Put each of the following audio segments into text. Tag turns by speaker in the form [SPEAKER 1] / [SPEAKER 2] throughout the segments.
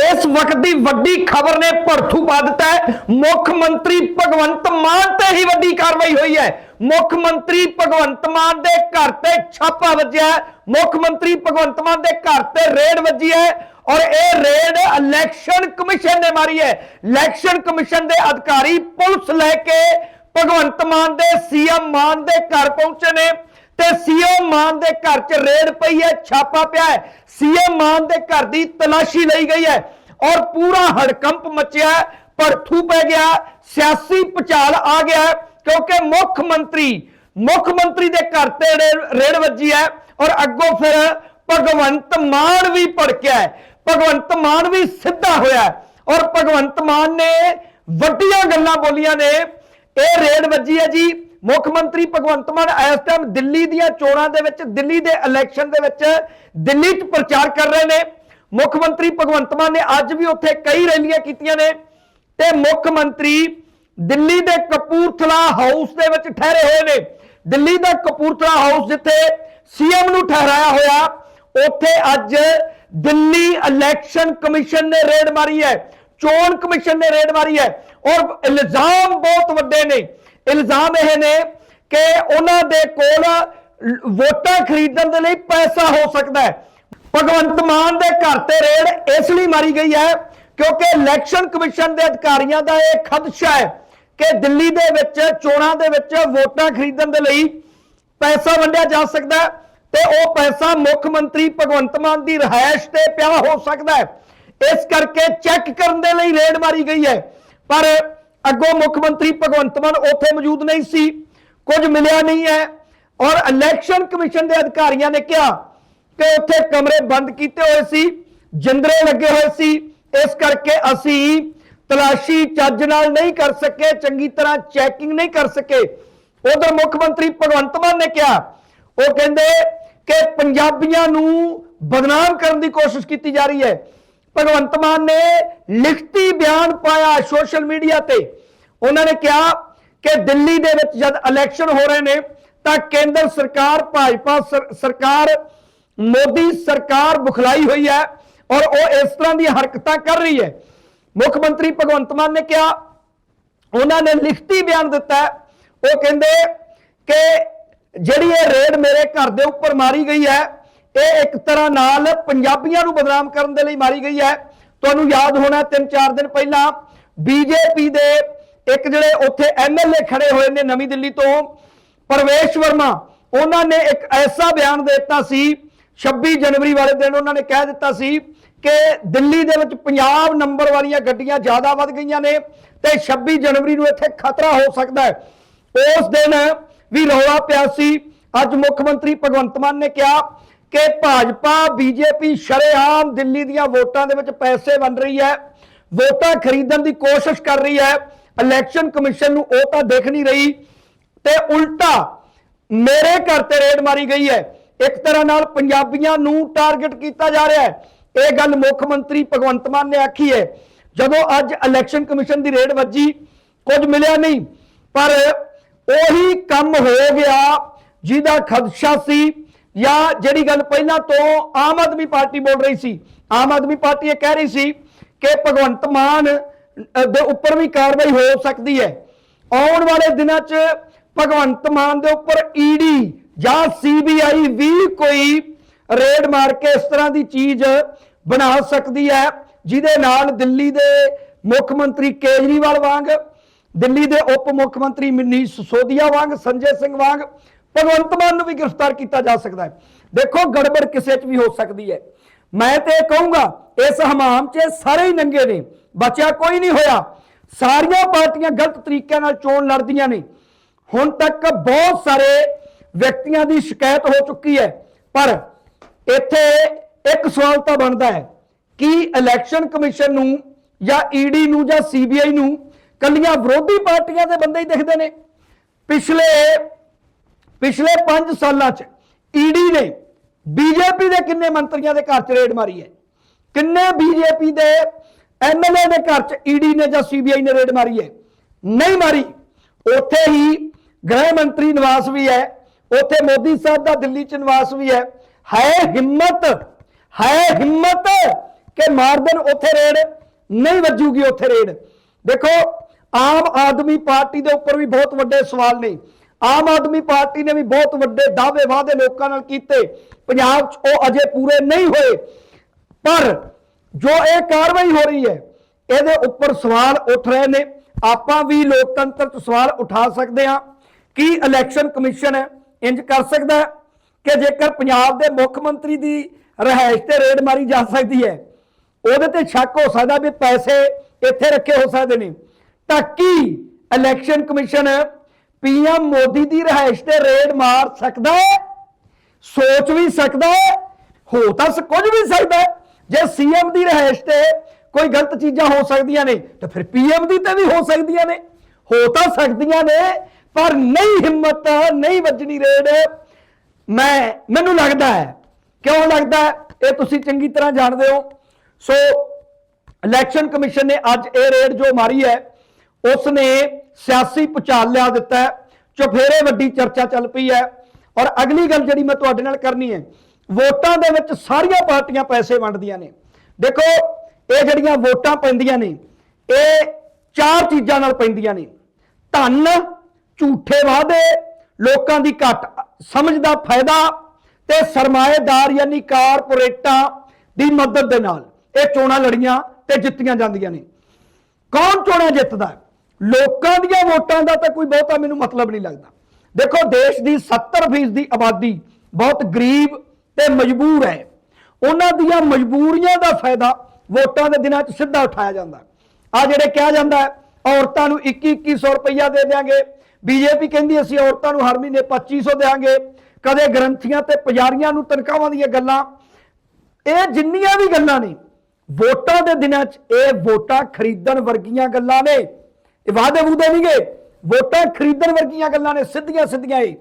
[SPEAKER 1] ਇਸ ਵਕਤ ਦੀ ਵੱਡੀ ਖਬਰ ਨੇ ਭੜਥੂ ਪਾ ਦਿੱਤਾ ਹੈ। ਮੁੱਖ ਮੰਤਰੀ ਭਗਵੰਤ ਮਾਨ ਤੇ ਹੀ ਵੱਡੀ ਕਾਰਵਾਈ ਹੋਈ ਹੈ। ਮੁੱਖ ਮੰਤਰੀ ਭਗਵੰਤ ਮਾਨ ਦੇ ਘਰ ਤੇ ਛਾਪਾ ਵੱਜਿਆ ਮੁੱਖ ਮੰਤਰੀ ਭਗਵੰਤ ਮਾਨ ਦੇ ਘਰ ਤੇ ਰੇਡ ਵੱਜੀ ਹੈ ਔਰ ਇਹ ਰੇਡ ਇਲੈਕਸ਼ਨ ਕਮਿਸ਼ਨ ਨੇ ਮਾਰੀ ਹੈ। ਇਲੈਕਸ਼ਨ ਕਮਿਸ਼ਨ ਦੇ ਅਧਿਕਾਰੀ ਪੁਲਿਸ ਲੈ ਕੇ ਭਗਵੰਤ ਮਾਨ ਦੇ ਸੀਐਮ ਮਾਨ ਦੇ ਘਰ ਪਹੁੰਚੇ ਨੇ। ਤੇ ਸੀਐਮ ਮਾਨ ਦੇ ਘਰ 'ਚ ਰੇਡ ਪਈ ਹੈ ਛਾਪਾ ਪਿਆ ਹੈ। ਸੀਐਮ ਮਾਨ ਦੇ ਘਰ ਦੀ ਤਲਾਸ਼ੀ ਲਈ ਗਈ ਹੈ ਔਰ ਪੂਰਾ ਹੜਕੰਪ ਮਚਿਆ ਹੈ, ਪੈ ਗਿਆ ਸਿਆਸੀ ਭੁਚਾਲ ਆ ਗਿਆ ਕਿਉਂਕਿ ਮੁੱਖ ਮੰਤਰੀ ਮੁੱਖ ਮੰਤਰੀ ਦੇ ਘਰ ਤੇ ਰੇ- ਰੇਡ ਵੱਜੀ ਹੈ ਔਰ ਅੱਗੋਂ ਫਿਰ ਭਗਵੰਤ ਮਾਨ ਵੀ ਭੜਕਿਆ ਭਗਵੰਤ ਮਾਨ ਵੀ ਸਿੱਧਾ ਹੋਇਆ ਔਰ ਭਗਵੰਤ ਮਾਨ ਨੇ ਵੱਡੀਆਂ ਗੱਲਾਂ ਬੋਲੀਆਂ ਨੇ। ਇਹ ਰੇਡ ਵੱਜੀ ਹੈ ਜੀ। ਮੁੱਖ ਮੰਤਰੀ ਭਗਵੰਤ ਮਾਨ ਇਸ ਟਾਈਮ ਦਿੱਲੀ ਦੀਆਂ ਚੋਣਾਂ ਦੇ ਵਿੱਚ, ਦਿੱਲੀ ਦੇ ਇਲੈਕਸ਼ਨ ਦੇ ਵਿੱਚ ਦਿੱਲੀ 'ਚ ਪ੍ਰਚਾਰ ਕਰ ਰਹੇ ਨੇ। ਮੁੱਖ ਮੰਤਰੀ ਭਗਵੰਤ ਮਾਨ ਨੇ ਅੱਜ ਵੀ ਉੱਥੇ ਕਈ ਰੈਲੀਆਂ ਕੀਤੀਆਂ ਨੇ ਤੇ ਮੁੱਖ ਮੰਤਰੀ ਦਿੱਲੀ ਦੇ ਕਪੂਰਥਲਾ ਹਾਊਸ ਦੇ ਵਿੱਚ ਠਹਿਰੇ ਹੋਏ ਨੇ। ਦਿੱਲੀ ਦਾ ਕਪੂਰਥਲਾ ਹਾਊਸ ਜਿੱਥੇ ਸੀਐਮ ਨੂੰ ਠਹਿਰਾਇਆ ਹੋਇਆ, ਉੱਥੇ ਅੱਜ ਦਿੱਲੀ ਇਲੈਕਸ਼ਨ ਕਮਿਸ਼ਨ ਨੇ ਰੇਡ ਮਾਰੀ ਹੈ। ਚੋਣ ਕਮਿਸ਼ਨ ਨੇ ਰੇਡ ਮਾਰੀ ਹੈ ਔਰ ਇਲਜ਼ਾਮ ਬਹੁਤ ਵੱਡੇ ਨੇ। ਇਲਜ਼ਾਮ ਇਹ ਨੇ ਕਿ ਉਹਨਾਂ ਦੇ ਕੋਲ ਵੋਟਾਂ ਖਰੀਦਣ ਦੇ ਲਈ ਪੈਸਾ ਹੋ ਸਕਦਾ ਹੈ। ਭਗਵੰਤ ਮਾਨ ਦੇ ਘਰ ਤੇ ਰੇਡ ਇਸ ਲਈ ਮਾਰੀ ਗਈ ਹੈ ਕਿਉਂਕਿ ਇਲੈਕਸ਼ਨ ਕਮਿਸ਼ਨ ਦੇ ਅਧਿਕਾਰੀਆਂ ਦਾ ਇਹ ਖਦਸ਼ਾ ਹੈ ਕਿ ਦਿੱਲੀ ਦੇ ਵਿੱਚ, ਚੋਣਾਂ ਦੇ ਵਿੱਚ ਵੋਟਾਂ ਖਰੀਦਣ ਦੇ ਲਈ ਪੈਸਾ ਵੰਡਿਆ ਜਾ ਸਕਦਾ ਹੈ ਤੇ ਉਹ ਪੈਸਾ ਮੁੱਖ ਮੰਤਰੀ ਭਗਵੰਤ ਮਾਨ ਦੀ ਰਹਾਇਸ਼ ਤੇ ਪਿਆ ਹੋ ਸਕਦਾ ਇਸ ਕਰਕੇ ਚੈੱਕ ਕਰਨ ਦੇ ਲਈ ਰੇਡ ਮਾਰੀ ਗਈ ਹੈ। ਪਰ ਅੱਗੋਂ ਮੁੱਖ ਮੰਤਰੀ ਭਗਵੰਤ ਮਾਨ ਉੱਥੇ ਮੌਜੂਦ ਨਹੀਂ ਸੀ, ਕੁਝ ਮਿਲਿਆ ਨਹੀਂ ਹੈ। ਔਰ ਇਲੈਕਸ਼ਨ ਕਮਿਸ਼ਨ ਦੇ ਅਧਿਕਾਰੀਆਂ ਨੇ ਕਿਹਾ ਕਿ ਉੱਥੇ ਕਮਰੇ ਬੰਦ ਕੀਤੇ ਹੋਏ ਸੀ, ਜਿੰਦਰੇ ਲੱਗੇ ਹੋਏ ਸੀ। ਇਸ ਕਰਕੇ ਅਸੀਂ ਤਲਾਸ਼ੀ ਚੱਜ ਨਾਲ ਨਹੀਂ ਕਰ ਸਕੇ, ਚੰਗੀ ਤਰ੍ਹਾਂ ਚੈਕਿੰਗ ਨਹੀਂ ਕਰ ਸਕੇ। ਉਧਰ ਮੁੱਖ ਮੰਤਰੀ ਭਗਵੰਤ ਮਾਨ ਨੇ ਕਿਹਾ, ਉਹ ਕਹਿੰਦੇ ਕਿ ਪੰਜਾਬੀਆਂ ਨੂੰ ਬਦਨਾਮ ਕਰਨ ਦੀ ਕੋਸ਼ਿਸ਼ ਕੀਤੀ ਜਾ ਰਹੀ ਹੈ। ਭਗਵੰਤ ਮਾਨ ਨੇ ਲਿਖਤੀ ਬਿਆਨ ਪਾਇਆ ਸੋਸ਼ਲ ਮੀਡੀਆ ਤੇ। ਉਹਨਾਂ ਨੇ ਕਿਹਾ ਕਿ ਦਿੱਲੀ ਦੇ ਵਿੱਚ ਜਦ ਇਲੈਕਸ਼ਨ ਹੋ ਰਹੇ ਨੇ, ਤਾਂ ਕੇਂਦਰ ਸਰਕਾਰ, ਭਾਜਪਾ ਸਰ- ਸਰਕਾਰ, ਮੋਦੀ ਸਰਕਾਰ ਬੁਖਲਾਈ ਹੋਈ ਹੈ ਔਰ ਉਹ ਇਸ ਤਰ੍ਹਾਂ ਦੀਆਂ ਹਰਕਤਾਂ ਕਰ ਰਹੀ ਹੈ। ਮੁੱਖ ਮੰਤਰੀ ਭਗਵੰਤ ਮਾਨ ਨੇ ਕਿਹਾ, ਉਹਨਾਂ ਨੇ ਲਿਖਤੀ ਬਿਆਨ ਦਿੱਤਾ ਉਹ ਕਹਿੰਦੇ ਕਿ ਜਿਹੜੀ ਇਹ ਰੇਡ ਮੇਰੇ ਘਰ ਦੇ ਉੱਪਰ ਮਾਰੀ ਗਈ ਹੈ ਇਹ ਇੱਕ ਤਰ੍ਹਾਂ ਨਾਲ ਪੰਜਾਬੀਆਂ ਨੂੰ ਬਦਨਾਮ ਕਰਨ ਦੇ ਲਈ ਮਾਰੀ ਗਈ ਹੈ। ਤੁਹਾਨੂੰ ਯਾਦ ਹੋਣਾ 3-4 ਦਿਨ ਪਹਿਲਾਂ ਬੀਜੇਪੀ ਦੇ ਇੱਕ ਜਿਹੜੇ ਉੱਥੇ ਐਮਐਲਏ ਖੜੇ ਹੋਏ ਨੇ ਨਵੀਂ ਦਿੱਲੀ ਤੋਂ, ਪਰਵੇਸ਼ ਵਰਮਾ, ਉਹਨਾਂ ਨੇ ਇੱਕ ਐਸਾ ਬਿਆਨ ਦੇ ਦਿੱਤਾ ਸੀ 26 ਜਨਵਰੀ ਵਾਲੇ ਦਿਨ ਉਹਨਾਂ ਨੇ ਕਹਿ ਦਿੱਤਾ ਸੀ ਕਿ ਦਿੱਲੀ ਦੇ ਵਿੱਚ ਪੰਜਾਬ ਨੰਬਰ ਵਾਲੀਆਂ ਗੱਡੀਆਂ ਜ਼ਿਆਦਾ ਵੱਧ ਗਈਆਂ ਨੇ ਤੇ 26 ਜਨਵਰੀ ਨੂੰ ਇੱਥੇ ਖਤਰਾ ਹੋ ਸਕਦਾ ਹੈ। ਉਸ ਦਿਨ ਵੀ ਰੌਲਾ ਪਿਆ ਸੀ। ਅੱਜ ਮੁੱਖ ਮੰਤਰੀ ਭਗਵੰਤ ਮਾਨ ਨੇ ਕਿਹਾ ਕਿ ਭਾਜਪਾ, ਬੀਜੇਪੀ ਸ਼ਰੇਆਮ ਦਿੱਲੀ ਦੀਆਂ ਵੋਟਾਂ ਦੇ ਵਿੱਚ ਪੈਸੇ ਵੰਡ ਰਹੀ ਹੈ, ਵੋਟਾਂ ਖਰੀਦਣ ਦੀ ਕੋਸ਼ਿਸ਼ ਕਰ ਰਹੀ ਹੈ, ਇਲੈਕਸ਼ਨ ਕਮਿਸ਼ਨ ਨੂੰ ਉਹ ਤਾਂ ਦੇਖ ਨਹੀਂ ਰਹੀ, ਤੇ ਉਲਟਾ ਮੇਰੇ ਘਰ ਤੇ ਰੇਡ ਮਾਰੀ ਗਈ ਹੈ। ਇੱਕ ਤਰ੍ਹਾਂ ਨਾਲ ਪੰਜਾਬੀਆਂ ਨੂੰ ਟਾਰਗੇਟ ਕੀਤਾ ਜਾ ਰਿਹਾ ਹੈ। ਇਹ ਗੱਲ ਮੁੱਖ ਮੰਤਰੀ ਭਗਵੰਤ ਮਾਨ ਨੇ ਆਖੀ ਹੈ। ਜਦੋਂ ਅੱਜ ਇਲੈਕਸ਼ਨ ਕਮਿਸ਼ਨ ਦੀ ਰੇਡ ਵੱਜੀ, ਕੁਝ ਮਿਲਿਆ ਨਹੀਂ, ਪਰ ਉਹੀ ਕੰਮ ਹੋ ਗਿਆ ਜਿਹਦਾ ਖਦਸ਼ਾ ਸੀ ਜਾਂ ਜਿਹੜੀ ਗੱਲ ਪਹਿਲਾਂ ਤੋਂ ਆਮ ਆਦਮੀ ਪਾਰਟੀ ਬੋਲ ਰਹੀ ਸੀ, ਆਮ ਆਦਮੀ ਪਾਰਟੀ ਇਹ ਕਹਿ ਰਹੀ ਸੀ ਕਿ ਭਗਵੰਤ ਮਾਨ ਦੇ ਉੱਪਰ ਵੀ ਕਾਰਵਾਈ ਹੋ ਸਕਦੀ ਹੈ। ਆਉਣ ਵਾਲੇ ਦਿਨਾਂ 'ਚ ਭਗਵੰਤ ਮਾਨ ਦੇ ਉੱਪਰ ਈਡੀ ਜਾਂ ਸੀਬੀਆਈ ਵੀ ਕੋਈ ਰੇਡ ਮਾਰ ਕੇ ਇਸ ਤਰ੍ਹਾਂ ਦੀ ਚੀਜ਼ ਬਣਾ ਸਕਦੀ ਹੈ, ਜਿਹਦੇ ਨਾਲ ਦਿੱਲੀ ਦੇ ਮੁੱਖ ਮੰਤਰੀ ਕੇਜਰੀਵਾਲ ਵਾਂਗ, ਦਿੱਲੀ ਦੇ ਉਪ ਮੁੱਖ ਮੰਤਰੀ ਮਨੀਸ਼ ਸਿਸੋਦੀਆ ਵਾਂਗ, ਸੰਜੇ ਸਿੰਘ ਵਾਂਗ ਭਗਵੰਤ ਮਾਨ ਨੂੰ ਵੀ ਗ੍ਰਿਫਤਾਰ ਕੀਤਾ ਜਾ ਸਕਦਾ ਹੈ। ਦੇਖੋ, ਗੜਬੜ ਕਿਸੇ 'ਚ ਵੀ ਹੋ ਸਕਦੀ ਹੈ। ਮੈਂ ਤੇ ਕਹੂੰਗਾ, ਇਸ ਹਮਾਮ 'ਚ ਸਾਰੇ ਹੀ ਨੰਗੇ ਨੇ। ਬਚਿਆ ਕੋਈ ਨਹੀਂ ਹੋਇਆ। ਸਾਰੀਆਂ ਪਾਰਟੀਆਂ ਗਲਤ ਤਰੀਕਿਆਂ ਨਾਲ ਚੋਣ ਲੜਦੀਆਂ ਨੇ। ਹੁਣ ਤੱਕ ਬਹੁਤ ਸਾਰੇ ਵਿਅਕਤੀਆਂ ਦੀ ਸ਼ਿਕਾਇਤ ਹੋ ਚੁੱਕੀ ਹੈ। ਪਰ ਇੱਥੇ ਇੱਕ ਸਵਾਲ ਤਾਂ ਬਣਦਾ ਹੈ, ਕਿ ਇਲੈਕਸ਼ਨ ਕਮਿਸ਼ਨ ਨੂੰ ਜਾਂ ਈਡੀ ਨੂੰ ਜਾਂ ਸੀਬੀਆਈ ਨੂੰ ਕੱਲੀਆਂ ਵਿਰੋਧੀ ਪਾਰਟੀਆਂ ਦੇ ਬੰਦੇ ਹੀ ਦਿਖਦੇ ਨੇ? ਪਿਛਲੇ ਪਿਛਲੇ 5 ਸਾਲਾਂ 'ਚ ਈਡੀ ਨੇ ਬੀਜੇਪੀ ਦੇ ਕਿੰਨੇ ਮੰਤਰੀਆਂ ਦੇ ਘਰ 'ਚ ਰੇਡ ਮਾਰੀ ਹੈ? ਕਿੰਨੇ ਬੀਜੇਪੀ ਦੇ ਐਮਐਲਏ ਦੇ ਘਰ 'ਚ ਈਡੀ ਨੇ ਜਾਂ ਸੀਬੀਆਈ ਨੇ ਰੇਡ ਮਾਰੀ ਹੈ? ਨਹੀਂ ਮਾਰੀ। ਉੱਥੇ ਹੀ ਗ੍ਰਹਿ ਮੰਤਰੀ ਨਿਵਾਸ ਵੀ ਹੈ। ਉੱਥੇ ਮੋਦੀ ਸਾਹਿਬ ਦਾ ਦਿੱਲੀ 'ਚ ਨਿਵਾਸ ਵੀ ਹੈ। ਹੈ ਹਿੰਮਤ ਹੈ ਹਿੰਮਤ ਕਿ ਮਾਰ ਦੇਣ ਉੱਥੇ ਰੇਡ, ਨਹੀਂ ਵੱਜੂਗੀ ਉੱਥੇ ਰੇਡ। ਦੇਖੋ, ਆਮ ਆਦਮੀ ਪਾਰਟੀ ਦੇ ਉੱਪਰ ਵੀ ਬਹੁਤ ਵੱਡੇ ਸਵਾਲ ਨੇ। ਆਮ ਆਦਮੀ ਪਾਰਟੀ ਨੇ ਵੀ ਬਹੁਤ ਵੱਡੇ ਦਾਅਵੇ ਵਾਅਦੇ ਲੋਕਾਂ ਨਾਲ ਕੀਤੇ। ਪੰਜਾਬ 'ਚ ਉਹ ਅਜੇ ਪੂਰੇ ਨਹੀਂ ਹੋਏ। ਪਰ ਜੋ ਇਹ ਕਾਰਵਾਈ ਹੋ ਰਹੀ ਹੈ, ਇਹਦੇ ਉੱਪਰ ਸਵਾਲ ਉੱਠ ਰਹੇ ਨੇ। ਆਪਾਂ ਵੀ ਲੋਕਤੰਤਰ 'ਚ ਸਵਾਲ ਉਠਾ ਸਕਦੇ ਹਾਂ। ਕੀ ਇਲੈਕਸ਼ਨ ਕਮਿਸ਼ਨ ਇੰਜ ਕਰ ਸਕਦਾ ਕਿ ਜੇਕਰ ਪੰਜਾਬ ਦੇ ਮੁੱਖ ਮੰਤਰੀ ਦੀ ਰਹਿائش ਤੇ ਰੇਡ ਮਾਰੀ ਜਾ ਸਕਦੀ ਹੈ, ਉਹਦੇ ਤੇ ਸ਼ੱਕ ਹੋ ਸਕਦਾ ਵੀ ਪੈਸੇ ਇੱਥੇ ਰੱਖੇ ਹੋ ਸਕਦੇ ਨੇ। ਤਾਂ ਕੀ ਇਲੈਕਸ਼ਨ ਕਮਿਸ਼ਨ ਪੀਐਮ ਮੋਦੀ ਦੀ ਰਹਿائش ਤੇ ਰੇਡ ਮਾਰ ਸਕਦਾ ਸੋਚ ਵੀ ਸਕਦਾ ਹੋ? ਤਾਂ ਕੁਝ ਵੀ ਸਕਦਾ ਜੇ ਸੀਐਮ ਦੀ ਰਹਿائش ਤੇ ਕੋਈ ਗਲਤ ਚੀਜ਼ਾਂ ਹੋ ਸਕਦੀਆਂ ਨੇ, ਤਾਂ ਫਿਰ ਪੀਐਮ ਦੀ ਤੇ ਵੀ ਹੋ ਸਕਦੀਆਂ ਨੇ। ਹੋ ਤਾਂ ਸਕਦੀਆਂ ਨੇ, ਪਰ ਨਹੀਂ ਹਿੰਮਤ, ਨਹੀਂ ਵੱਜਣੀ ਰੇਡ। ਮੈਂ, ਮੈਨੂੰ ਲੱਗਦਾ ਹੈ, ਕਿਉਂ ਲੱਗਦਾ ਇਹ ਤੁਸੀਂ ਚੰਗੀ ਤਰ੍ਹਾਂ ਜਾਣਦੇ ਹੋ। ਸੋ, ਇਲੈਕਸ਼ਨ ਕਮਿਸ਼ਨ ਨੇ ਅੱਜ ਇਹ ਰੇਡ ਜੋ ਮਾਰੀ ਹੈ ਉਸ ਨੇ ਸਿਆਸੀ ਭੁਚਾਲ ਲਿਆ ਦਿੱਤਾ ਚੁਫੇਰੇ ਵੱਡੀ ਚਰਚਾ ਚੱਲ ਪਈ ਹੈ। ਔਰ ਅਗਲੀ ਗੱਲ ਜਿਹੜੀ ਮੈਂ ਤੁਹਾਡੇ ਨਾਲ ਕਰਨੀ ਹੈ, ਵੋਟਾਂ ਦੇ ਵਿੱਚ ਸਾਰੀਆਂ ਪਾਰਟੀਆਂ ਪੈਸੇ ਵੰਡਦੀਆਂ ਨੇ। ਦੇਖੋ, ਇਹ ਜਿਹੜੀਆਂ ਵੋਟਾਂ ਪੈਂਦੀਆਂ ਨੇ, ਇਹ ਚਾਰ ਚੀਜ਼ਾਂ ਨਾਲ ਪੈਂਦੀਆਂ ਨੇ। ਧਨ, ਝੂਠੇ ਵਾਅਦੇ, ਲੋਕਾਂ ਦੀ ਘੱਟ ਸਮਝ ਦਾ ਫਾਇਦਾ ਤੇ ਸਰਮਾਏਦਾਰ ਯਾਨੀ ਕਾਰਪੋਰੇਟਾਂ ਦੀ ਮਦਦ ਦੇ ਨਾਲ ਇਹ ਚੋਣਾਂ ਲੜੀਆਂ ਤੇ ਜਿੱਤੀਆਂ ਜਾਂਦੀਆਂ ਨੇ। ਕੌਣ ਚੋਣਾਂ ਜਿੱਤਦਾ ਹੈ? ਲੋਕਾਂ ਦੀਆਂ ਵੋਟਾਂ ਦਾ ਤਾਂ ਕੋਈ ਬਹੁਤਾ ਮੈਨੂੰ ਮਤਲਬ ਨਹੀਂ ਲੱਗਦਾ। ਦੇਖੋ, ਦੇਸ਼ ਦੀ 70% ਦੀ ਆਬਾਦੀ ਬਹੁਤ ਗਰੀਬ ਤੇ ਮਜਬੂਰ ਹੈ। ਉਹਨਾਂ ਦੀਆਂ ਮਜਬੂਰੀਆਂ ਦਾ ਫਾਇਦਾ ਵੋਟਾਂ ਦੇ ਦਿਨਾਂ 'ਚ ਸਿੱਧਾ ਉਠਾਇਆ ਜਾਂਦਾ। ਆ ਜਿਹੜੇ ਕਿਹਾ ਜਾਂਦਾ ਹੈ, ਔਰਤਾਂ ਨੂੰ 21 2100 ਰੁਪਈਆ ਦੇ ਦਿਆਂਗੇ। ਬੀਜੇਪੀ ਕਹਿੰਦੀ ਅਸੀਂ ਔਰਤਾਂ ਨੂੰ ਹਰ ਮਹੀਨੇ 2500 ਦੇਾਂਗੇ ਕਦੇ ਗ੍ਰੰਥੀਆਂ ਤੇ ਪੁਜਾਰੀਆਂ ਨੂੰ ਤਨਖਾਹਾਂ ਦੀਆਂ ਗੱਲਾਂ। ਇਹ ਜਿੰਨੀਆਂ ਵੀ ਗੱਲਾਂ ਨੇ, ਵੋਟਾਂ ਦੇ ਦਿਨਾਂ 'ਚ ਇਹ ਵੋਟਾਂ ਖਰੀਦਣ ਵਰਗੀਆਂ ਗੱਲਾਂ ਨੇ। ਇਹ ਵਾਅਦੇ ਵੂਦੇ ਨਹੀਂਗੇ ਵੋਟਾਂ ਖਰੀਦਣ ਵਰਗੀਆਂ ਗੱਲਾਂ ਨੇ, ਸਿੱਧੀਆਂ ਸਿੱਧੀਆਂ ਇਹ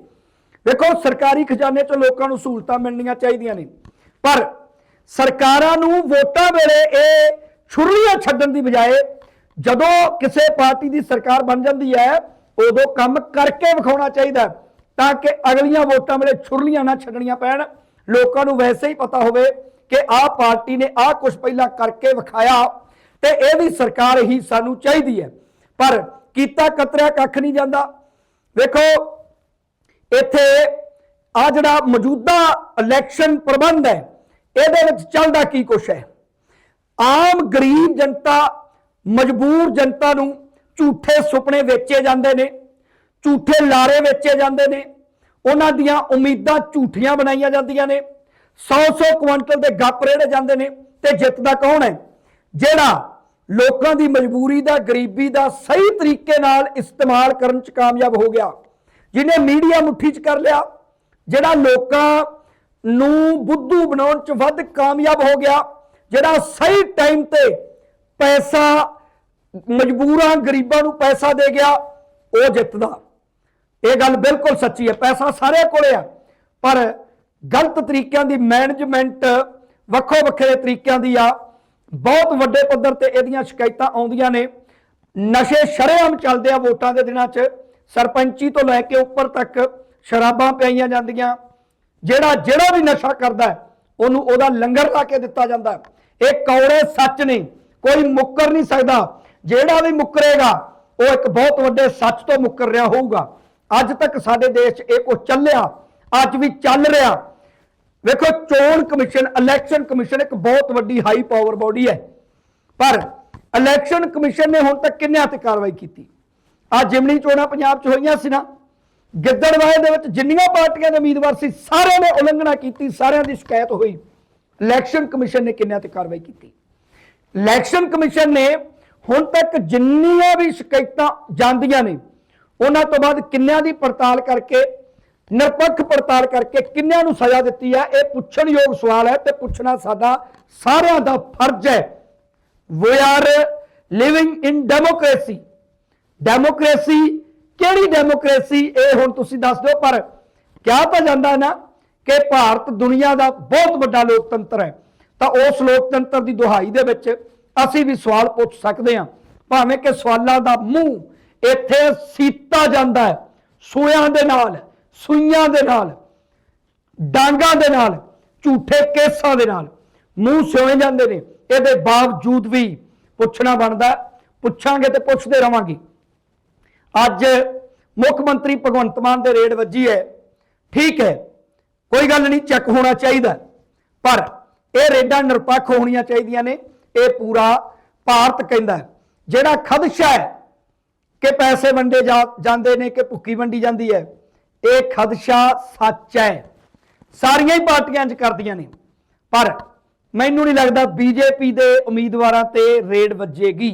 [SPEAKER 1] ਵੇਖੋ ਸਰਕਾਰੀ ਖਜ਼ਾਨੇ 'ਚੋਂ ਲੋਕਾਂ ਨੂੰ ਸਹੂਲਤਾਂ ਮਿਲਣੀਆਂ ਚਾਹੀਦੀਆਂ ਨੇ। ਪਰ ਸਰਕਾਰਾਂ ਨੂੰ ਵੋਟਾਂ ਵੇਲੇ ਇਹ ਛੁਰਲੀਆਂ ਛੱਡਣ ਦੀ ਬਜਾਏ ਜਦੋਂ ਕਿਸੇ ਪਾਰਟੀ ਦੀ ਸਰਕਾਰ ਬਣ ਜਾਂਦੀ ਹੈ, ਉਦੋਂ ਕੰਮ ਕਰਕੇ ਵਿਖਾਉਣਾ ਚਾਹੀਦਾ ਤਾਂ ਕਿ ਅਗਲੀਆਂ ਵੋਟਾਂ ਵੇਲੇ ਛੁਰਲੀਆਂ ਨਾ ਛੱਡਣੀਆਂ ਪੈਣ। ਲੋਕਾਂ ਨੂੰ ਵੈਸੇ ਹੀ ਪਤਾ ਹੋਵੇ ਕਿ ਆਹ ਪਾਰਟੀ ਨੇ ਆਹ ਕੁਝ ਪਹਿਲਾਂ ਕਰਕੇ ਵਿਖਾਇਆ ਤੇ ਵੀ ਸਰਕਾਰ ਹੀ ਸਾਨੂੰ ਚਾਹੀਦੀ ਹੈ। ਪਰ ਕੀਤਾ ਕਤਰਿਆ ਕੱਖ ਨਹੀਂ ਜਾਂਦਾ। ਵੇਖੋ, ਇੱਥੇ ਆ ਜਿਹੜਾ ਮੌਜੂਦਾ ਇਲੈਕਸ਼ਨ ਪ੍ਰਬੰਧ ਹੈ, ਇਹਦੇ ਵਿੱਚ ਚੱਲਦਾ ਕੀ ਕੁਛ ਹੈ? ਆਮ ਗਰੀਬ ਜਨਤਾ, ਮਜਬੂਰ ਜਨਤਾ ਨੂੰ ਝੂਠੇ ਸੁਪਨੇ ਵੇਚੇ ਜਾਂਦੇ ਨੇ, ਝੂਠੇ ਲਾਰੇ ਵੇਚੇ ਜਾਂਦੇ ਨੇ, ਉਹਨਾਂ ਦੀਆਂ ਉਮੀਦਾਂ ਝੂਠੀਆਂ ਬਣਾਈਆਂ ਜਾਂਦੀਆਂ ਨੇ 100-100 ਕੁਇੰਟਲ ਦੇ ਗੱਪ ਰੇੜੇ ਜਾਂਦੇ ਨੇ, ਤੇ ਜਿੱਤਦਾ ਕੌਣ ਹੈ? ਜਿਹੜਾ ਲੋਕਾਂ ਦੀ ਮਜਬੂਰੀ ਦਾ, ਗਰੀਬੀ ਦਾ ਸਹੀ ਤਰੀਕੇ ਨਾਲ ਇਸਤੇਮਾਲ ਕਰਨ ਚ ਕਾਮਯਾਬ ਹੋ ਗਿਆ। ਜਿਹਨੇ ਮੀਡੀਆ ਮੁੱਠੀ ਚ ਕਰ ਲਿਆ, ਜਿਹੜਾ ਲੋਕਾਂ ਨੂੰ ਬੁੱਧੂ ਬਣਾਉਣ ਚ ਵੱਧ ਕਾਮਯਾਬ ਹੋ ਗਿਆ, ਜਿਹੜਾ ਸਹੀ ਟਾਈਮ ਤੇ ਪੈਸਾ, ਮਜਬੂਰਾਂ, ਗਰੀਬਾਂ ਨੂੰ ਪੈਸਾ ਦੇ ਗਿਆ, ਉਹ ਜਿੱਤਦਾ। ਇਹ ਗੱਲ ਬਿਲਕੁਲ ਸੱਚੀ ਹੈ, ਪੈਸਾ ਸਾਰਿਆਂ ਕੋਲੇ ਆ, ਪਰ ਗਲਤ ਤਰੀਕਿਆਂ ਦੀ ਮੈਨੇਜਮੈਂਟ ਵੱਖੋ ਵੱਖਰੇ ਤਰੀਕਿਆਂ ਦੀ ਆ ਬਹੁਤ ਵੱਡੇ ਪੱਧਰ ਤੇ ਇਹਦੀਆਂ ਸ਼ਿਕਾਇਤਾਂ ਆਉਂਦੀਆਂ ਨੇ। ਨਸ਼ੇ ਸ਼ਰੇਆਮ ਚੱਲਦੇ ਆ ਵੋਟਾਂ ਦੇ ਦਿਨਾਂ 'ਚ। ਸਰਪੰਚੀ ਤੋਂ ਲੈ ਕੇ ਉੱਪਰ ਤੱਕ ਸ਼ਰਾਬਾਂ ਪਿਆਈਆਂ ਜਾਂਦੀਆਂ। ਜਿਹੜਾ ਜਿਹੜਾ ਵੀ ਨਸ਼ਾ ਕਰਦਾ ਉਹਨੂੰ ਉਹਦਾ ਲੰਗਰ ਲਾ ਕੇ ਦਿੱਤਾ ਜਾਂਦਾ ਇਹ ਕੌੜੇ ਸੱਚ ਨੇ। ਕੋਈ ਮੁੱਕਰ ਨਹੀਂ ਸਕਦਾ। ਜਿਹੜਾ ਵੀ ਮੁੱਕਰੇਗਾ, ਉਹ ਇੱਕ ਬਹੁਤ ਵੱਡੇ ਸੱਚ ਤੋਂ ਮੁੱਕਰ ਰਿਹਾ ਹੋਊਗਾ। ਅੱਜ ਤੱਕ ਸਾਡੇ ਦੇਸ਼ 'ਚ ਇਹ ਕੁਝ ਚੱਲਿਆ। ਅੱਜ ਵੀ ਚੱਲ ਰਿਹਾ। ਵੇਖੋ, ਚੋਣ ਕਮਿਸ਼ਨ ਇਲੈਕਸ਼ਨ ਕਮਿਸ਼ਨ ਇੱਕ ਬਹੁਤ ਵੱਡੀ ਹਾਈ ਪਾਵਰ ਬਾਡੀ ਹੈ। ਪਰ ਇਲੈਕਸ਼ਨ ਕਮਿਸ਼ਨ ਨੇ ਹੁਣ ਤੱਕ ਕਿੰਨਿਆਂ ਤੇ ਕਾਰਵਾਈ ਕੀਤੀ? ਆ ਜਿਮਨੀ ਚੋਣਾਂ ਪੰਜਾਬ 'ਚ ਹੋਈਆਂ ਸੀ ਨਾ ਗਿੱਦੜਵਾਏ ਦੇ ਵਿੱਚ ਜਿੰਨੀਆਂ ਪਾਰਟੀਆਂ ਦੇ ਉਮੀਦਵਾਰ ਸੀ, ਸਾਰਿਆਂ ਨੇ ਉਲੰਘਣਾ ਕੀਤੀ, ਸਾਰਿਆਂ ਦੀ ਸ਼ਿਕਾਇਤ ਹੋਈ। ਇਲੈਕਸ਼ਨ ਕਮਿਸ਼ਨ ਨੇ ਕਿੰਨਿਆਂ ਤੇ ਕਾਰਵਾਈ ਕੀਤੀ? ਇਲੈਕਸ਼ਨ ਕਮਿਸ਼ਨ ਨੇ ਹੁਣ ਤੱਕ ਜਿੰਨੀਆਂ ਵੀ ਸ਼ਿਕਾਇਤਾਂ ਜਾਂਦੀਆਂ ਨੇ, ਉਹਨਾਂ ਤੋਂ ਬਾਅਦ ਕਿੰਨਿਆਂ ਦੀ ਪੜਤਾਲ ਕਰਕੇ ਨਿਰਪੱਖ ਪੜਤਾਲ ਕਰਕੇ ਕਿੰਨਿਆਂ ਨੂੰ ਸਜ਼ਾ ਦਿੱਤੀ ਹੈ ਇਹ ਪੁੱਛਣਯੋਗ ਸਵਾਲ ਹੈ ਤੇ ਪੁੱਛਣਾ ਸਾਡਾ ਸਾਰਿਆਂ ਦਾ ਫਰਜ਼ ਹੈ। We are living in democracy democracy ਕਿਹੜੀ ਡੈਮੋਕ੍ਰੇਸੀ ਇਹ ਹੁਣ ਤੁਸੀਂ ਦੱਸ ਦਿਓ, ਪਰ ਕਿਹਾ ਤਾਂ ਜਾਂਦਾ ਨਾ ਕਿ ਭਾਰਤ ਦੁਨੀਆ ਦਾ ਬਹੁਤ ਵੱਡਾ ਲੋਕਤੰਤਰ ਹੈ। ਤਾਂ ਉਸ ਲੋਕਤੰਤਰ ਦੀ ਦੁਹਾਈ ਦੇ ਵਿੱਚ ਅਸੀਂ ਵੀ ਸਵਾਲ ਪੁੱਛ ਸਕਦੇ ਹਾਂ। ਭਾਵੇਂ ਕਿ ਸਵਾਲਾਂ ਦਾ ਮੂੰਹ ਇੱਥੇ ਸੀਤਾ ਜਾਂਦਾ ਹੈ ਸੂਆਂ ਦੇ ਨਾਲ। ਸੂਈਆਂ ਦੇ ਨਾਲ, ਡਾਂਗਾਂ ਦੇ ਨਾਲ, ਝੂਠੇ ਕੇਸਾਂ ਦੇ ਨਾਲ, ਮੂੰਹ ਸਿਓਏ ਜਾਂਦੇ ਨੇ। ਇਹਦੇ ਬਾਵਜੂਦ ਵੀ ਪੁੱਛਣਾ ਬਣਦਾ, ਪੁੱਛਾਂਗੇ ਤੇ ਪੁੱਛਦੇ ਰਵਾਂਗੇ। ਅੱਜ ਮੁੱਖ ਮੰਤਰੀ ਭਗਵੰਤ ਮਾਨ ਦੇ ਰੇਡ ਵੱਜੀ ਹੈ। ਠੀਕ ਹੈ, ਕੋਈ ਗੱਲ ਨਹੀਂ, ਚੈੱਕ ਹੋਣਾ ਚਾਹੀਦਾ। ਪਰ ਇਹ ਰੇਡਾਂ ਨਿਰਪੱਖ ਹੋਣੀਆਂ ਚਾਹੀਦੀਆਂ ਨੇ, ਇਹ ਪੂਰਾ ਭਾਰਤ ਕਹਿੰਦਾ ਜਿਹੜਾ ਖਦਸ਼ਾ ਹੈ ਕਿ ਪੈਸੇ ਵੰਡੇ ਜਾ- ਜਾਂਦੇ ਨੇ, ਕਿ ਭੁੱਕੀ ਵੰਡੀ ਜਾਂਦੀ ਹੈ ਇਹ ਖਦਸ਼ਾ ਸੱਚ ਹੈ। ਸਾਰੀਆਂ ਹੀ ਪਾਰਟੀਆਂ 'ਚ ਕਰਦੀਆਂ ਨੇ। ਪਰ ਮੈਨੂੰ ਨਹੀਂ ਲੱਗਦਾ ਬੀਜੇਪੀ ਦੇ ਉਮੀਦਵਾਰਾਂ ਤੇ ਰੇਡ ਵੱਜੇਗੀ।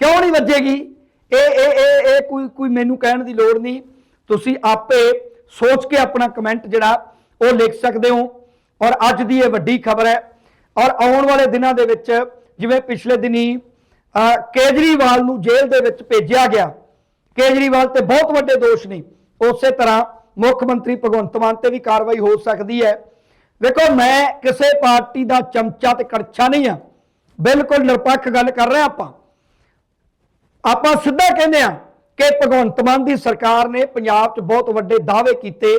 [SPEAKER 1] ਕਿਉਂ ਨਹੀਂ ਵੱਜੇਗੀ? ਇਹ ਇਹ ਇਹ ਇਹ ਕੋਈ ਕੋਈ ਮੈਨੂੰ ਕਹਿਣ ਦੀ ਲੋੜ ਨਹੀਂ। ਤੁਸੀਂ ਆਪੇ ਸੋਚ ਕੇ ਆਪਣਾ ਕਮੈਂਟ ਜਿਹੜਾ ਉਹ ਲਿਖ ਸਕਦੇ ਹੋ। ਔਰ ਅੱਜ ਦੀ ਇਹ ਵੱਡੀ ਖਬਰ ਹੈ। ਔਰ ਆਉਣ ਵਾਲੇ ਦਿਨਾਂ ਦੇ ਵਿੱਚ ਜਿਵੇਂ ਪਿਛਲੇ ਦਿਨੀ ਕੇਜਰੀਵਾਲ ਨੂੰ ਜੇਲ੍ਹ ਦੇ ਵਿੱਚ ਭੇਜਿਆ ਗਿਆ। ਕੇਜਰੀਵਾਲ ਤੇ ਬਹੁਤ ਵੱਡੇ ਦੋਸ਼ ਨੇ। ਉਸੇ ਤਰ੍ਹਾਂ ਮੁੱਖ ਮੰਤਰੀ ਭਗਵੰਤ ਮਾਨ ਤੇ ਵੀ ਕਾਰਵਾਈ ਹੋ ਸਕਦੀ ਹੈ। ਵੇਖੋ, ਮੈਂ ਕਿਸੇ ਪਾਰਟੀ ਦਾ ਚਮਚਾ ਤੇ ਕੜਛਾ ਨਹੀਂ ਆ ਬਿਲਕੁਲ ਨਿਰਪੱਖ ਗੱਲ ਕਰ ਰਹੇ ਆਪਾਂ। ਆਪਾਂ ਸਿੱਧਾ ਕਹਿੰਦੇ ਆ ਕਿ ਭਗਵੰਤ ਮਾਨ ਦੀ ਸਰਕਾਰ ਨੇ ਪੰਜਾਬ 'ਚ ਬਹੁਤ ਵੱਡੇ ਦਾਅਵੇ ਕੀਤੇ,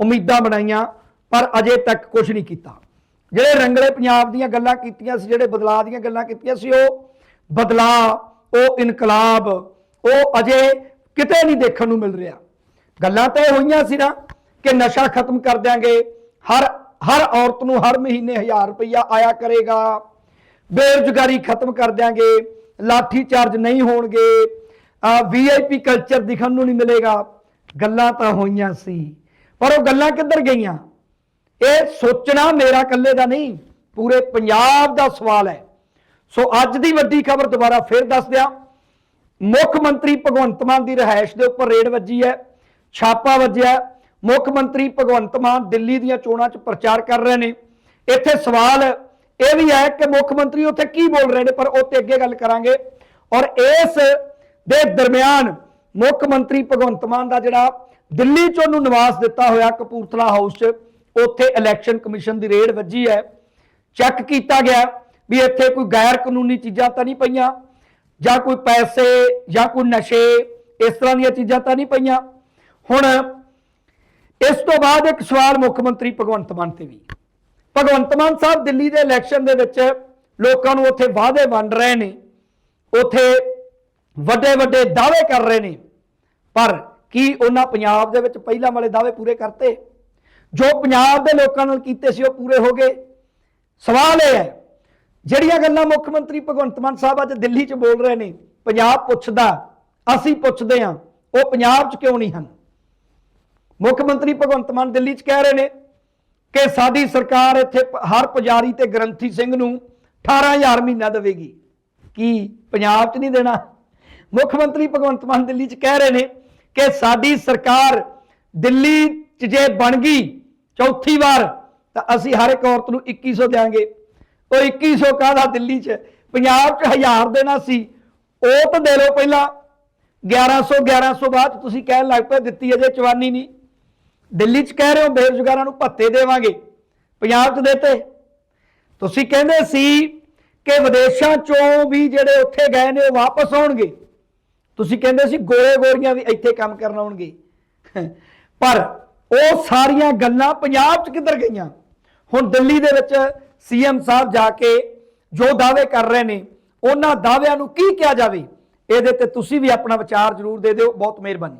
[SPEAKER 1] ਉਮੀਦਾਂ ਬਣਾਈਆਂ, ਪਰ ਅਜੇ ਤੱਕ ਕੁਝ ਨਹੀਂ ਕੀਤਾ। ਜਿਹੜੇ ਰੰਗਲੇ ਪੰਜਾਬ ਦੀਆਂ ਗੱਲਾਂ ਕੀਤੀਆਂ ਸੀ, ਜਿਹੜੇ ਬਦਲਾਅ ਦੀਆਂ ਗੱਲਾਂ ਕੀਤੀਆਂ ਸੀ, ਉਹ ਬਦਲਾਅ, ਉਹ ਇਨਕਲਾਬ, ਉਹ ਅਜੇ ਕਿਤੇ ਨਹੀਂ ਦੇਖਣ ਨੂੰ ਮਿਲ ਰਿਹਾ। ਗੱਲਾਂ ਤਾਂ ਇਹ ਹੋਈਆਂ ਸੀ ਨਾ ਕਿ ਨਸ਼ਾ ਖਤਮ ਕਰ ਦਿਆਂਗੇ। ਹਰ ਹਰ ਔਰਤ ਨੂੰ ਹਰ ਮਹੀਨੇ 1000 ਰੁਪਇਆ ਆਇਆ ਕਰੇਗਾ। ਬੇਰੁਜ਼ਗਾਰੀ ਖਤਮ ਕਰ ਦਿਆਂਗੇ। ਲਾਠੀ ਚਾਰਜ ਨਹੀਂ ਹੋਣਗੇ। ਵੀਆਈਪੀ ਕਲਚਰ ਦਿਖਣ ਨੂੰ ਨਹੀਂ ਮਿਲੇਗਾ। ਗੱਲਾਂ ਤਾਂ ਹੋਈਆਂ ਸੀ। ਪਰ ਉਹ ਗੱਲਾਂ ਕਿੱਧਰ ਗਈਆਂ? ਇਹ ਸੋਚਣਾ ਮੇਰਾ ਇਕੱਲੇ ਦਾ ਨਹੀਂ, ਪੂਰੇ ਪੰਜਾਬ ਦਾ ਸਵਾਲ ਹੈ। ਸੋ ਅੱਜ ਦੀ ਵੱਡੀ ਖਬਰ ਦੁਬਾਰਾ ਫਿਰ ਦੱਸ ਦਿਆਂ। ਮੁੱਖ ਮੰਤਰੀ ਭਗਵੰਤ ਮਾਨ ਦੀ ਰਹਿائش ਦੇ ਉੱਪਰ ਰੇਡ ਵੱਜੀ ਹੈ। ਛਾਪਾ ਵੱਜਿਆ। ਮੁੱਖ ਮੰਤਰੀ ਭਗਵੰਤ ਮਾਨ ਦਿੱਲੀ ਦੀਆਂ ਚੋਣਾਂ 'ਚ ਪ੍ਰਚਾਰ ਕਰ ਰਹੇ ਨੇ। ਇੱਥੇ ਸਵਾਲ ਇਹ ਵੀ ਹੈ ਕਿ ਮੁੱਖ ਮੰਤਰੀ ਉੱਥੇ ਕੀ ਬੋਲ ਰਹੇ ਨੇ, ਪਰ ਉਹ ਤੇ ਅੱਗੇ ਗੱਲ ਕਰਾਂਗੇ। ਔਰ ਇਸ ਦੇ ਦਰਮਿਆਨ ਮੁੱਖ ਮੰਤਰੀ ਭਗਵੰਤ ਮਾਨ ਦਾ ਜਿਹੜਾ ਦਿੱਲੀ 'ਚ ਉਹਨੂੰ ਨਿਵਾਸ ਦਿੱਤਾ ਹੋਇਆ ਕਪੂਰਥਲਾ ਹਾਊਸ 'ਚ, ਉੱਥੇ ਇਲੈਕਸ਼ਨ ਕਮਿਸ਼ਨ ਦੀ ਰੇਡ ਵੱਜੀ ਹੈ। ਚੈੱਕ ਕੀਤਾ ਗਿਆ ਵੀ ਇੱਥੇ ਕੋਈ ਗੈਰ ਕਾਨੂੰਨੀ ਚੀਜ਼ਾਂ ਤਾਂ ਨਹੀਂ ਪਈਆਂ, ਜਾਂ ਕੋਈ ਪੈਸੇ ਜਾਂ ਕੋਈ ਨਸ਼ੇ, ਇਸ ਤਰ੍ਹਾਂ ਦੀਆਂ ਚੀਜ਼ਾਂ ਤਾਂ ਨਹੀਂ ਪਈਆਂ। ਹੁਣ ਇਸ ਤੋਂ ਬਾਅਦ ਇੱਕ ਸਵਾਲ ਮੁੱਖ ਮੰਤਰੀ ਭਗਵੰਤ ਮਾਨ ਤੇ ਵੀ। ਭਗਵੰਤ ਮਾਨ ਸਾਹਿਬ ਦਿੱਲੀ ਦੇ ਇਲੈਕਸ਼ਨ ਦੇ ਵਿੱਚ ਲੋਕਾਂ ਨੂੰ ਉੱਥੇ ਵਾਅਦੇ ਵੰਡ ਰਹੇ ਨੇ, ਉੱਥੇ ਵੱਡੇ ਵੱਡੇ ਦਾਅਵੇ ਕਰ ਰਹੇ ਨੇ। ਪਰ ਕੀ ਉਹਨਾਂ ਪੰਜਾਬ ਦੇ ਵਿੱਚ ਪਹਿਲਾਂ ਵਾਲੇ ਦਾਅਵੇ ਪੂਰੇ ਕਰਤੇ? ਜੋ ਪੰਜਾਬ ਦੇ ਲੋਕਾਂ ਨਾਲ ਕੀਤੇ ਸੀ ਉਹ ਪੂਰੇ ਹੋ ਗਏ। ਸਵਾਲ ਇਹ ਹੈ, ਜਿਹੜੀਆਂ ਗੱਲਾਂ ਮੁੱਖ ਮੰਤਰੀ ਭਗਵੰਤ ਮਾਨ ਸਾਹਿਬ ਅੱਜ ਦਿੱਲੀ 'ਚ ਬੋਲ ਰਹੇ ਨੇ, ਪੰਜਾਬ ਪੁੱਛਦਾ, ਅਸੀਂ ਪੁੱਛਦੇ ਹਾਂ, ਉਹ ਪੰਜਾਬ 'ਚ ਕਿਉਂ ਨਹੀਂ ਹਨ? ਮੁੱਖ ਮੰਤਰੀ ਭਗਵੰਤ ਮਾਨ ਦਿੱਲੀ 'ਚ ਕਹਿ ਰਹੇ ਨੇ ਕਿ ਸਾਡੀ ਸਰਕਾਰ ਇੱਥੇ ਹਰ ਪੁਜਾਰੀ ਤੇ ਗ੍ਰੰਥੀ ਸਿੰਘ ਨੂੰ 18000 ਮਹੀਨਾ ਦੇਵੇਗੀ। ਕੀ ਪੰਜਾਬ 'ਚ ਨਹੀਂ ਦੇਣਾ? ਮੁੱਖ ਮੰਤਰੀ ਭਗਵੰਤ ਮਾਨ ਦਿੱਲੀ 'ਚ ਕਹਿ ਰਹੇ ਨੇ ਕਿ ਸਾਡੀ ਸਰਕਾਰ ਦਿੱਲੀ 'ਚ ਜੇ ਬਣ ਗਈ ਚੌਥੀ ਵਾਰ, ਤਾਂ ਅਸੀਂ ਹਰ ਇੱਕ ਔਰਤ ਨੂੰ 2100 ਦੇਾਂਗੇ ਉਹ 2100 ਕਾਹਦਾ ਦਿੱਲੀ 'ਚ? ਪੰਜਾਬ 'ਚ 1000 ਦੇਣਾ ਸੀ। ਉਹ ਤਾਂ ਦੇ ਲਓ ਪਹਿਲਾਂ। 1100 1100 ਬਾਅਦ 'ਚ ਤੁਸੀਂ ਕਹਿਣ ਲੱਗ ਪਏ, ਦਿੱਤੀ ਅਜੇ ਚਵਾਨੀ ਨਹੀਂ। ਦਿੱਲੀ 'ਚ ਕਹਿ ਰਹੇ ਹੋ, ਬੇਰੁਜ਼ਗਾਰਾਂ ਨੂੰ ਭੱਤੇ ਦੇਵਾਂਗੇ, ਪੰਜਾਬ 'ਚ ਦੇਤੇ। ਤੁਸੀਂ ਕਹਿੰਦੇ ਸੀ ਕਿ ਵਿਦੇਸ਼ਾਂ 'ਚੋਂ ਵੀ ਜਿਹੜੇ ਉੱਥੇ ਗਏ ਨੇ, ਉਹ ਵਾਪਸ ਆਉਣਗੇ। ਤੁਸੀਂ ਕਹਿੰਦੇ ਸੀ ਗੋਰੇ ਗੋਰੀਆਂ ਵੀ ਇੱਥੇ ਕੰਮ ਕਰਨ ਆਉਣਗੇ। ਪਰ ਉਹ ਸਾਰੀਆਂ ਗੱਲਾਂ ਪੰਜਾਬ 'ਚ ਕਿੱਧਰ ਗਈਆਂ? ਹੁਣ ਦਿੱਲੀ ਦੇ ਵਿੱਚ ਸੀਐਮ ਸਾਹਿਬ ਜਾ ਕੇ ਜੋ ਦਾਅਵੇ ਕਰ ਰਹੇ ਨੇ, ਉਹਨਾਂ ਦਾਅਵਿਆਂ ਨੂੰ ਕੀ ਕਿਹਾ ਜਾਵੇ? ਇਹਦੇ ਤੇ ਤੁਸੀਂ ਵੀ ਆਪਣਾ ਵਿਚਾਰ ਜ਼ਰੂਰ ਦੇ ਦਿਓ। ਬਹੁਤ ਮਿਹਰਬਾਨੀ।